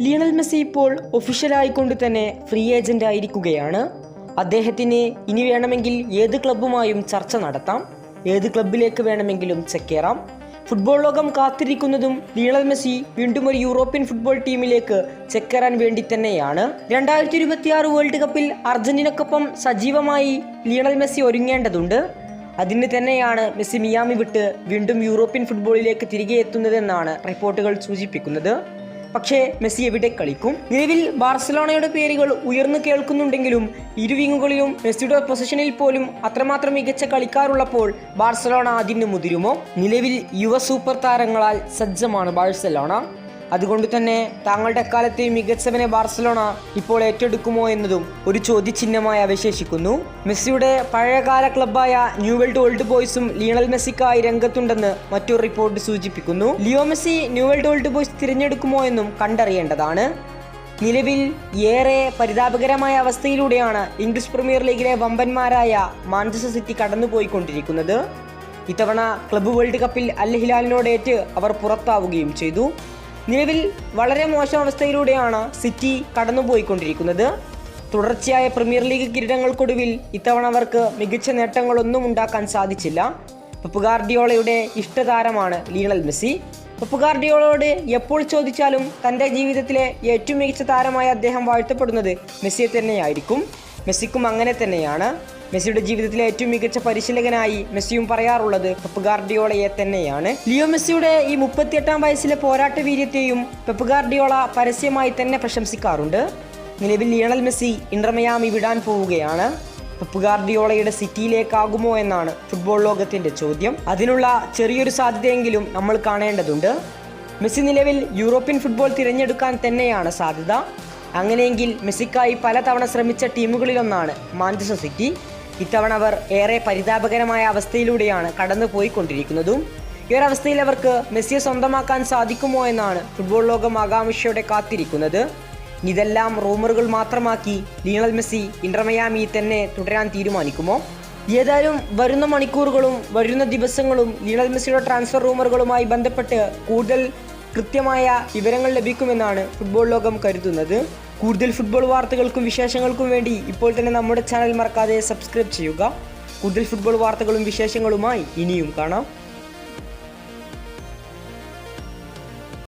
Lionel Messi ഇപ്പോൾ ഒഫീഷ്യലായിക്കൊണ്ട് തന്നെ free agent ആയിരിക്കുകയാണ്. അദ്ദേഹത്തിന് ഇനി വേണമെങ്കിൽ ഏത് ക്ലബ്ബുമായും ചർച്ച നടത്താം. ഏത് ക്ലബിലേക്ക് വേണമെങ്കിലും ചെക്കേറാം ഫുട്ബോൾ ലോകം കാത്തിരിക്കുന്നതും ലിയണൽ മെസ്സി വീണ്ടും ഒരു യൂറോപ്യൻ ഫുട്ബോൾ ടീമിലേക്ക് ചെക്കേറാൻ വേണ്ടി തന്നെയാണ്. രണ്ടായിരത്തി ഇരുപത്തിയാറ് വേൾഡ് കപ്പിൽ അർജന്റീനക്കൊപ്പം സജീവമായി ലിയണൽ മെസ്സി ഒരുങ്ങേണ്ടതുണ്ട്. അതിന് തന്നെയാണ് മെസ്സി മിയാമി വിട്ട് വീണ്ടും യൂറോപ്യൻ ഫുട്ബോളിലേക്ക് തിരികെ എത്തുന്നതെന്നാണ് റിപ്പോർട്ടുകൾ സൂചിപ്പിക്കുന്നത്. പക്ഷേ മെസ്സി എവിടെ കളിക്കും? നിലവിൽ ബാർസലോണയുടെ പേരുകൾ ഉയർന്നു കേൾക്കുന്നുണ്ടെങ്കിലും ഇരുവിങ്ങുകളിലും മെസ്സിയുടെ പൊസിഷനിൽ പോലും അത്രമാത്രം മികച്ച കളിക്കാരുള്ളപ്പോൾ ബാർസലോണ അതിന് മുതിരുമോ? നിലവിൽ യുവ സൂപ്പർ താരങ്ങളാൽ സജ്ജമാണ് ബാഴ്സലോണ. അതുകൊണ്ട് തന്നെ താങ്കളുടെ കാലത്തെ മികച്ചവനെ ബാർസലോണ ഇപ്പോൾ ഏറ്റെടുക്കുമോ എന്നതും ഒരു ചോദ്യചിഹ്നമായി അവശേഷിക്കുന്നു. മെസ്സിയുടെ പഴയകാല ക്ലബായ ന്യൂ വേൾഡ് ഓൾഡ് ബോയ്സും ലിയണൽ മെസ്സിക്കായി രംഗത്തുണ്ടെന്ന് മറ്റൊരു റിപ്പോർട്ട് സൂചിപ്പിക്കുന്നു. Leo Messi New World Old Boys തിരഞ്ഞെടുക്കുമോ എന്നും കണ്ടറിയേണ്ടതാണ്. നിലവിൽ ഏറെ പരിതാപകരമായ അവസ്ഥയിലൂടെയാണ് ഇംഗ്ലീഷ് പ്രീമിയർ ലീഗിലെ വമ്പന്മാരായ മാഞ്ചസ്റ്റർ സിറ്റി കടന്നുപോയിക്കൊണ്ടിരിക്കുന്നത്. ഇത്തവണ ക്ലബ്ബ് വേൾഡ് കപ്പിൽ അൽ ഹിലാലിനോടേറ്റ് അവർ പുറത്താവുകയും ചെയ്തു. നിലവിൽ വളരെ മോശം അവസ്ഥയിലൂടെയാണ് സിറ്റി കടന്നുപോയിക്കൊണ്ടിരിക്കുന്നത്. തുടർച്ചയായ പ്രീമിയർ ലീഗ് കിരീടങ്ങൾക്കൊടുവിൽ ഇത്തവണ അവർക്ക് മികച്ച നേട്ടങ്ങളൊന്നും ഉണ്ടാക്കാൻ സാധിച്ചില്ല. പപ്പുഗാർഡിയോളയുടെ ഇഷ്ടതാരമാണ് ലീണൽ മെസ്സി. പപ്പഗാർഡിയോളോട് എപ്പോൾ ചോദിച്ചാലും തന്റെ ജീവിതത്തിലെ ഏറ്റവും മികച്ച താരമായി അദ്ദേഹം വാഴ്ത്തപ്പെടുന്നത് മെസ്സിയെ തന്നെയായിരിക്കും. മെസ്സിക്കും അങ്ങനെ തന്നെയാണ്. മെസ്സിയുടെ ജീവിതത്തിലെ ഏറ്റവും മികച്ച പരിശീലകനായി മെസ്സിയും പറയാറുള്ളത് പെപ്പ് ഗാർഡിയോളയെ തന്നെയാണ്. ലിയോ മെസ്സിയുടെ ഈ മുപ്പത്തിയെട്ടാം വയസ്സിലെ പോരാട്ട വീര്യത്തെയും പെപ്പ് ഗാർഡിയോള പരസ്യമായി തന്നെ പ്രശംസിക്കാറുണ്ട്. നിലവിൽ ലിയണൽ മെസ്സി ഇന്റർമയാമി വിടാൻ പോവുകയാണ്. പെപ്പ് ഗാർഡിയോളയുടെ സിറ്റിയിലേക്കാകുമോ എന്നാണ് ഫുട്ബോൾ ലോകത്തിന്റെ ചോദ്യം. അതിനുള്ള ചെറിയൊരു സാധ്യതയെങ്കിലും നമ്മൾ കാണേണ്ടതുണ്ട്. മെസ്സി നിലവിൽ യൂറോപ്യൻ ഫുട്ബോൾ തിരഞ്ഞെടുക്കാൻ തന്നെയാണ് സാധ്യത. അങ്ങനെയെങ്കിൽ മെസ്സിക്കായി പലതവണ ശ്രമിച്ച ടീമുകളിലൊന്നാണ് മാഞ്ചസ്റ്റർ സിറ്റി. ഇത്തവണ അവർ ഏറെ പരിതാപകരമായ അവസ്ഥയിലൂടെയാണ് കടന്നു പോയിക്കൊണ്ടിരിക്കുന്നതും ഈ ഒരു അവസ്ഥയിൽ അവർക്ക് മെസ്സിയെ സ്വന്തമാക്കാൻ സാധിക്കുമോ എന്നാണ് ഫുട്ബോൾ ലോകം ആകാംക്ഷയോടെ കാത്തിരിക്കുന്നത്. ഇതെല്ലാം റൂമറുകൾ മാത്രമാക്കി ലിയണൽ മെസ്സി ഇന്റർമയാമി തന്നെ തുടരാൻ തീരുമാനിക്കുമോ? ഏതായാലും വരുന്ന മണിക്കൂറുകളും വരുന്ന ദിവസങ്ങളും ലിയണൽ മെസ്സിയുടെ ട്രാൻസ്ഫർ റൂമറുകളുമായി ബന്ധപ്പെട്ട് കൂടുതൽ കൃത്യമായ വിവരങ്ങൾ ലഭിക്കുമെന്നാണ് ഫുട്ബോൾ ലോകം കരുതുന്നത്. കൂടുതൽ ഫുട്ബോൾ വാർത്തകൾക്കും വിശേഷങ്ങൾക്കും വേണ്ടി ഇപ്പോൾ തന്നെ നമ്മുടെ ചാനൽ മറക്കാതെ സബ്സ്ക്രൈബ് ചെയ്യുക. കൂടുതൽ ഫുട്ബോൾ വാർത്തകളും വിശേഷങ്ങളുമായി ഇനിയും കാണാം.